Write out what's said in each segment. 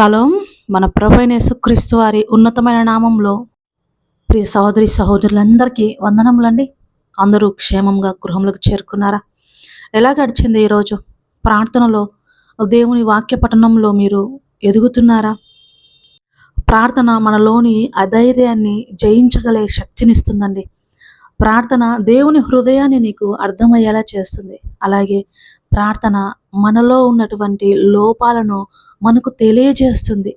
Shalom మన ప్రభైన యేసుక్రీస్తు వారి ఉన్నతమైన నామంలో ప్రియ సహోదరి సహోదరులందరికీ వందనములండి. అందరూ క్షేమంగా గృహంలోకి చేరుకున్నారా? ఎలా గడిచింది ఈరోజు ప్రార్థనలో దేవుని వాక్య పఠనంలో మీరు ఎదుగుతున్నారా? ప్రార్థన మనలోని అధైర్యాన్ని జయించగలే శక్తినిస్తుందండి. ప్రార్థన దేవుని హృదయాన్ని నీకు అర్థమయ్యేలా చేస్తుంది. అలాగే ప్రార్థన మనలో ఉన్నటువంటి లోపాలను మనకు తెలియజేస్తుంది.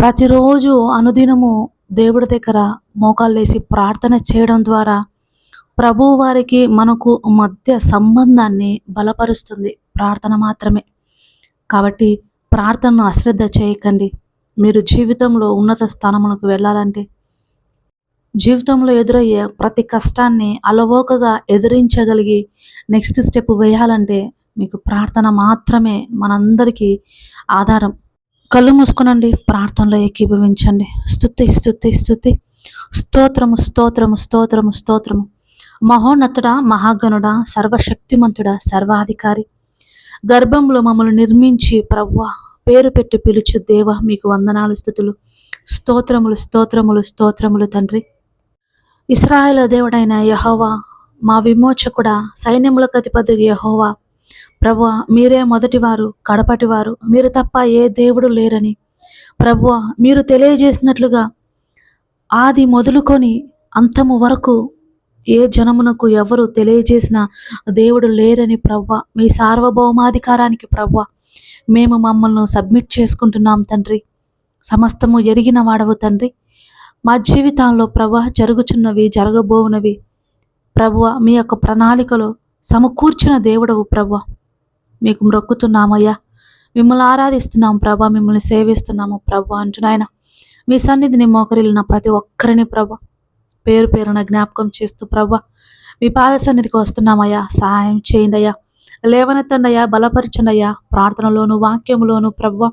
ప్రతిరోజు అనుదినము దేవుడి దగ్గర మోకాళ్ళేసి ప్రార్థన చేయడం ద్వారా ప్రభు వారికి మనకు మధ్య సంబంధాన్ని బలపరుస్తుంది. ప్రార్థన మాత్రమే. కాబట్టి ప్రార్థనను అశ్రద్ధ చేయకండి. మీరు జీవితంలో ఉన్నత స్థానములకు వెళ్ళాలంటే జీవితంలో ఎదురయ్యే ప్రతి కష్టాన్ని అలవోకగా ఎదిరించగలిగి నెక్స్ట్ స్టెప్ వేయాలంటే మీకు ప్రార్థన మాత్రమే మనందరికీ ఆధారం. కళ్ళు మూసుకునండి ప్రార్థనలో ఏకీభవించండి. స్తుతి స్థుతి స్థుతి స్తోత్రము స్తోత్రము స్తోత్రము స్తోత్రము. మహోన్నతుడ మహాగణుడ సర్వశక్తిమంతుడ సర్వాధికారి. గర్భంలో మమ్మల్ని నిర్మించి ప్రవ్వ పేరు పెట్టి పిలుచు దేవ మీకు వందనాలు స్థుతులు స్తోత్రములు స్తోత్రములు స్తోత్రములు తండ్రి. ఇస్రాయేల్ దేవుడైన యహోవా మా విమోచకుడ సైన్యములకు అధిపతి యహోవా ప్రభు మీరే మొదటివారు కడపటివారు మీరు తప్ప ఏ దేవుడు లేరని. ప్రభు మీరు తెలియజేసినట్లుగా ఆది మొదలుకొని అంతము వరకు ఏ జనమునకు ఎవరు తెలియజేసిన దేవుడు లేరని ప్రవ్వ మీ సార్వభౌమాధికారానికి ప్రవ్వ మేము మమ్మల్ని సబ్మిట్ చేసుకుంటున్నాం తండ్రి. సమస్తము ఎరిగిన వాడవు తండ్రి. మా జీవితాల్లో ప్రభ జరుగుచున్నవి జరగబోవునవి. ప్రభువ మీ యొక్క ప్రణాళికలో సమకూర్చిన దేవుడవు ప్రభ మీకు మ్రొక్కుతున్నామయ్యా. మిమ్మల్ని ఆరాధిస్తున్నాం ప్రభా మిమ్మల్ని సేవిస్తున్నాము ప్రభా అంటున్నాయన. మీ సన్నిధిని మోకరిల్లిన ప్రతి ఒక్కరిని ప్రభ. పేరు పేరున జ్ఞాపకం చేస్తూ ప్రభా మీ పాద సన్నిధికి వస్తున్నామయ్యా. సహాయం చేయండి అయ్యా లేవనెత్తండి అయ్యా బలపరచండి అయ్యా ప్రార్థనలోను వాక్యంలోను ప్రభా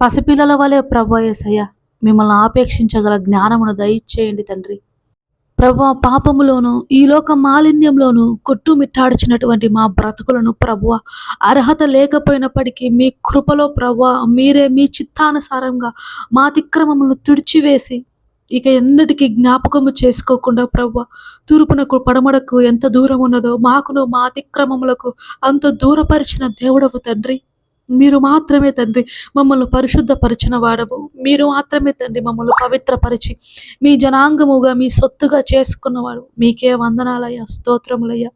పసిపిల్లల వలె ప్రభా ఏసయ్యా మిమ్మల్ని ఆపేక్షించగల జ్ఞానమును దయచేయండి తండ్రి. ప్రభు పాపములోను ఈ లోక మాలిన్యంలోను కొట్టుమిట్టాడిచినటువంటి మా బ్రతుకులను ప్రభు అర్హత లేకపోయినప్పటికీ మీ కృపలో ప్రభు మీరే మీ చిత్తానుసారంగా మా అతిక్రమములను తుడిచివేసి ఇక ఎన్నటికీ జ్ఞాపకము చేసుకోకుండా ప్రభు తూర్పునకు పడమడకు ఎంత దూరం ఉన్నదో మాకును మా అతిక్రమములకు అంత దూరపరిచిన దేవుడవు తండ్రి. మీరు మాత్రమే తండ్రి మమ్మల్ని పరిశుద్ధపరిచిన వాడవు. మీరు మాత్రమే తండ్రి మమ్మల్ని పవిత్రపరిచి మీ జనాంగముగా మీ సొత్తుగా చేసుకున్నవాడు. మీకే వందనాలయ్యా స్తోత్రములయ్యా.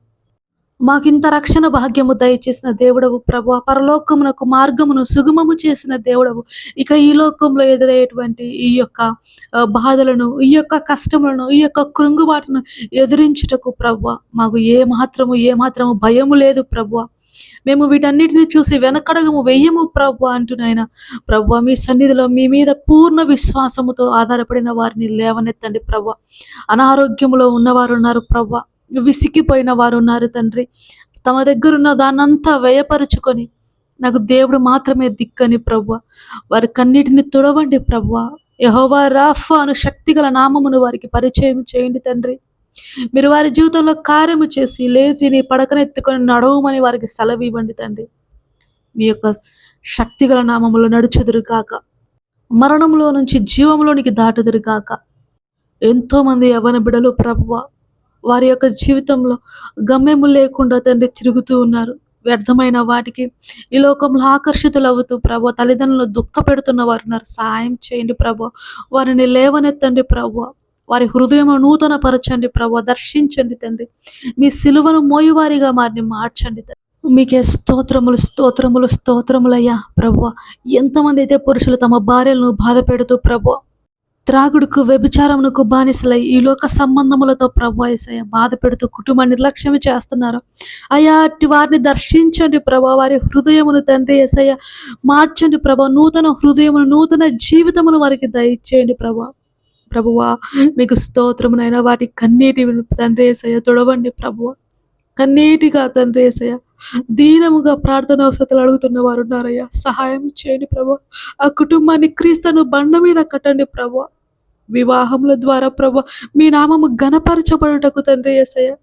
మాకింత రక్షణ భాగ్యము దయచేసిన దేవుడవు. ప్రభు పరలోకమునకు మార్గమును సుగమము చేసిన దేవుడవు. ఇక ఈ లోకంలో ఎదురయ్యేటువంటి ఈ యొక్క బాధలను ఈ యొక్క కష్టములను ఈ యొక్క కృంగుబాటును ఎదిరించుటకు ప్రభు మాకు ఏ మాత్రము ఏ మాత్రము భయము లేదు ప్రభు. మేము వీటన్నిటిని చూసి వెనకడగము. వెయ్యము ప్రభు అంటున్నాయన ప్రభు మీ సన్నిధిలో మీ మీద పూర్ణ విశ్వాసముతో ఆధారపడిన వారిని లేవనెత్తండి ప్రభు. అనారోగ్యములో ఉన్నవారు ఉన్నారు ప్రభు. విసిగిపోయిన వారు ఉన్నారు తండ్రి. తమ దగ్గరున్న దాన్నంతా వ్యయపరుచుకొని నాకు దేవుడు మాత్రమే దిక్కని ప్రభు. వారి కన్నిటిని తుడవండి ప్రభు. యహోవా రాఫ్ అను శక్తిగల నామమును వారికి పరిచయం చేయండి తండ్రి. మీరు వారి జీవితంలో కార్యము చేసి లేచిని పడకనెత్తుకొని నడవమని వారికి సెలవు ఇవ్వండి తండ్రి. మీ యొక్క శక్తిగల నామములో నడుచుదురు కాక మరణంలో నుంచి జీవంలోనికి దాటుదురు కాక ఎంతో మంది యవన బిడలు ప్రభువ వారి యొక్క జీవితంలో గమ్యము లేకుండా తండ్రి తిరుగుతూ ఉన్నారు. వ్యర్థమైన వాటికి ఈ లోకంలో ఆకర్షితులు అవుతూ ప్రభు తల్లిదండ్రులు దుఃఖ పెడుతున్న వారు ఉన్నారు. సాయం చేయండి ప్రభు వారిని లేవనెత్తండి ప్రభు వారి హృదయము నూతన పరచండి ప్రభు దర్శించండి తండ్రి. మీ సిలువను మోయువారిగా వారిని మార్చండి తండ్రి. మీకే స్తోత్రములు స్తోత్రములు స్తోత్రములయ్యా ప్రభు. ఎంతమంది అయితే పురుషులు తమ భార్యలను బాధ పెడుతూ ప్రభు త్రాగుడుకు వ్యభిచారమునకు బానిసలై ఈ లోక సంబంధములతో ప్రభు ఏసయ్య బాధ పెడుతూ కుటుంబాన్ని నిర్లక్ష్యం చేస్తున్నారు. అయ్యా అట్టి వారిని దర్శించండి ప్రభా. వారి హృదయమును తండ్రి ఏసయ్య మార్చండి ప్రభా. నూతన హృదయమును నూతన జీవితమును వారికి దయచేయండి ప్రభా. ప్రభువా మీకు స్తోత్రమునైనా వాటి కన్నీటి తండ్రి ఏసయ్య తొడవండి ప్రభువ. కన్నీటిగా తండ్రి ఏసయ్య దీనముగా ప్రార్థన అవసరాలు అడుగుతున్న వారు ఉన్నారయ్యా. సహాయం చేయండి ప్రభు ఆ కుటుంబాన్ని క్రీస్తును బండ మీద కట్టండి ప్రభు వివాహముల ద్వారా ప్రభు మీ నామము గణపరచబడుటకు తండ్రి ఏసయ్య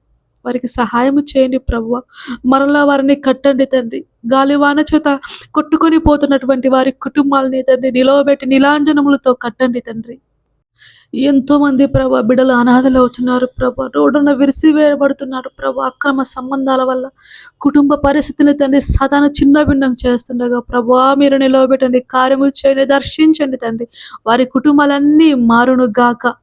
వారికి సహాయం చేయండి ప్రభువ. మరలా వారిని కట్టండి తండ్రి. గాలివాన చేత కొట్టుకొని పోతున్నటువంటి వారి కుటుంబాలని తండ్రి నిలవబెట్టి నీలాంజనములతో కట్టండి తండ్రి. ఎంతో మంది ప్రభా బిడలు అనాథలు అవుతున్నారు ప్రభా. రోడ్డున విరిసివేయబడుతున్నారు ప్రభా. అక్రమ సంబంధాల వల్ల కుటుంబ పరిస్థితిని తండ్రి సదాన చిన్న భిన్నం చేస్తుండగా ప్రభా మీరు నిలవబెట్టండి కార్యము చేయండి దర్శించండి తండ్రి. వారి కుటుంబాలన్నీ మారును గాక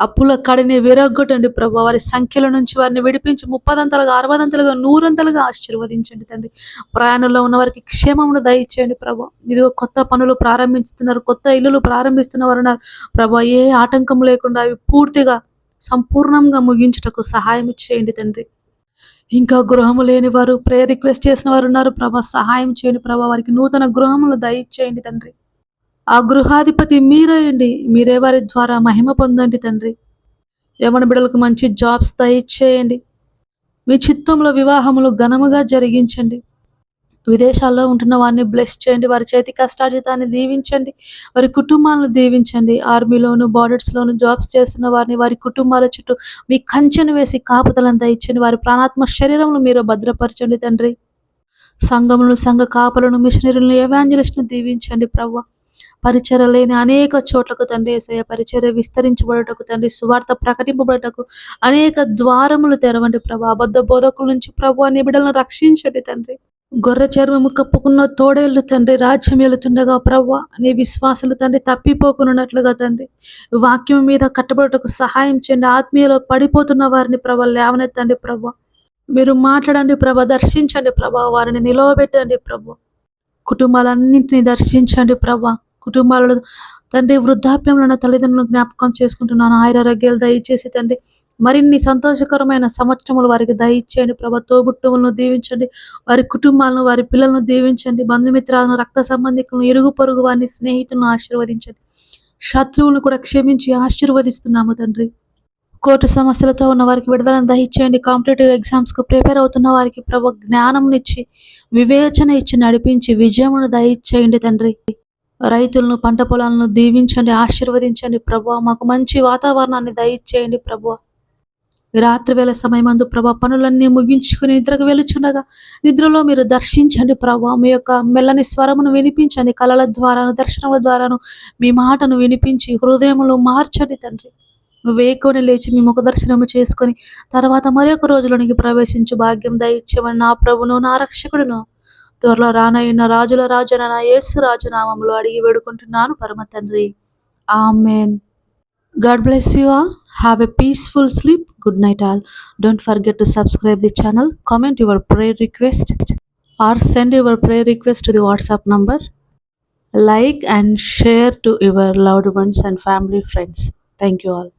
అప్పుల కడిని విరగొట్టండి ప్రభు. వారి సంఖ్యల నుంచి వారిని విడిపించి ముప్పదంతలుగా అరవదంతలుగా నూరంతలుగా ఆశీర్వదించండి తండ్రి. ప్రయాణంలో ఉన్న వారికి క్షేమమును దయచేయండి ప్రభు. ఇదిగో కొత్త పనులు ప్రారంభిస్తున్నారు కొత్త ఇల్లులు ప్రారంభిస్తున్న వారు ఉన్నారు. ప్రభు ఏ ఆటంకం లేకుండా అవి పూర్తిగా సంపూర్ణంగా ముగించుటకు సహాయం చేయండి తండ్రి. ఇంకా గృహము లేని వారు ప్రేయర్ రిక్వెస్ట్ చేసిన వారు ఉన్నారు ప్రభా. సహాయం చేయండి ప్రభా. వారికి నూతన గృహములు దయచేయండి తండ్రి. ఆ గృహాధిపతి మీరేయండి. మీరే వారి ద్వారా మహిమ పొందండి తండ్రి. యవన బిడలకు మంచి జాబ్స్ దయచేయండి. మీ చిత్తంలో వివాహములు ఘనముగా జరిగించండి. విదేశాల్లో ఉంటున్న వారిని బ్లెస్ చేయండి. వారి చేతి కష్టార్జితాన్ని దీవించండి. వారి కుటుంబాలను దీవించండి. ఆర్మీలోను బార్డర్స్లోను జాబ్స్ చేస్తున్న వారిని వారి కుటుంబాల చుట్టూ మీ కంచెను వేసి కాపుదలంతా దయచండి. వారి ప్రాణాత్మ శరీరమును మీరు భద్రపరచండి తండ్రి. సంఘములను సంఘ కాపలను మిషనరీలను ఏవాంజలిస్ట్ను దీవించండి ప్రవ్వ. పరిచర లేని అనేక చోట్లకు తండ్రి ఏసయ్య పరిచర్య విస్తరించబడటకు తండ్రి సువార్త ప్రకటింపబడటకు అనేక ద్వారములు తెరవండి ప్రభా. అబద్ధ బోధకుల నుంచి ప్రభు అనే బిడ్డలను రక్షించండి తండ్రి. గొర్రె చర్మము కప్పుకున్న తోడేళ్ళు తండ్రి రాజ్యం వెళుతుండగా ప్రవ్వ నీ విశ్వాసాలు తండ్రి తప్పిపోకున్నట్లుగా తండ్రి. వాక్యం మీద కట్టబడటకు సహాయం చేయండి. ఆత్మీయలో పడిపోతున్న వారిని ప్రభ లేవనెత్తండి ప్రభ. మీరు మాట్లాడండి ప్రభ దర్శించండి ప్రభ. వారిని నిలవబెట్టండి ప్రభు. కుటుంబాలన్నింటినీ దర్శించండి ప్రభా. కుటుంబాలలో తండ్రి వృద్ధాప్యంలో ఉన్న తల్లిదండ్రులను జ్ఞాపకం చేసుకుంటున్నాను. ఆయురారోగ్యాలు దయచేసి తండ్రి మరిన్ని సంతోషకరమైన సంవత్సరములు వారికి దయచేయండి. ప్రభా తోబుట్టువులను దీవించండి. వారి కుటుంబాలను వారి పిల్లలను దీవించండి. బంధుమిత్రాలను రక్త సంబంధికులను ఇరుగు పొరుగు వారిని స్నేహితులను ఆశీర్వదించండి. శత్రువులను కూడా క్షమించి ఆశీర్వదిస్తున్నాము తండ్రి. కోర్టు సమస్యలతో ఉన్న వారికి విడుదలను దయచేయండి. కాంపిటేటివ్ ఎగ్జామ్స్కు ప్రిపేర్ అవుతున్న వారికి ప్రభు జ్ఞానంనిచ్చి వివేచన ఇచ్చి నడిపించి విజయమును దయచేయండి తండ్రి. రైతులను పంట పొలాలను దీవించండి ఆశీర్వదించండి ప్రభు మాకు మంచి వాతావరణాన్ని దయచేయండి ప్రభు రాత్రి వేళ సమయమందు ప్రభా పనులన్నీ ముగించుకుని నిద్రకు వెలుచుండగా నిద్రలో మీరు దర్శించండి ప్రభా మీ యొక్క మెల్లని స్వరమును వినిపించండి కళల ద్వారాను దర్శనముల ద్వారాను మీ మాటను వినిపించి హృదయములు మార్చండి తండ్రి. వేకొని లేచి మీ ముఖ దర్శనము చేసుకొని తర్వాత మరొక రోజులోనికి ప్రవేశించు భాగ్యం దయచేవని నా ప్రభును నా రక్షకుడును త్వరలో రానయ్యున్న రాజుల రాజు నా యేసు రాజు నామంలో అడిగి వేడుకుంటున్నాను పరమ తండ్రి. Amen. God bless you all. Have a peaceful sleep. Good night all. Don't forget to subscribe the channel. Comment your prayer request. Or send your prayer request to the WhatsApp number. Like and share to your loved ones and family friends. Thank you all.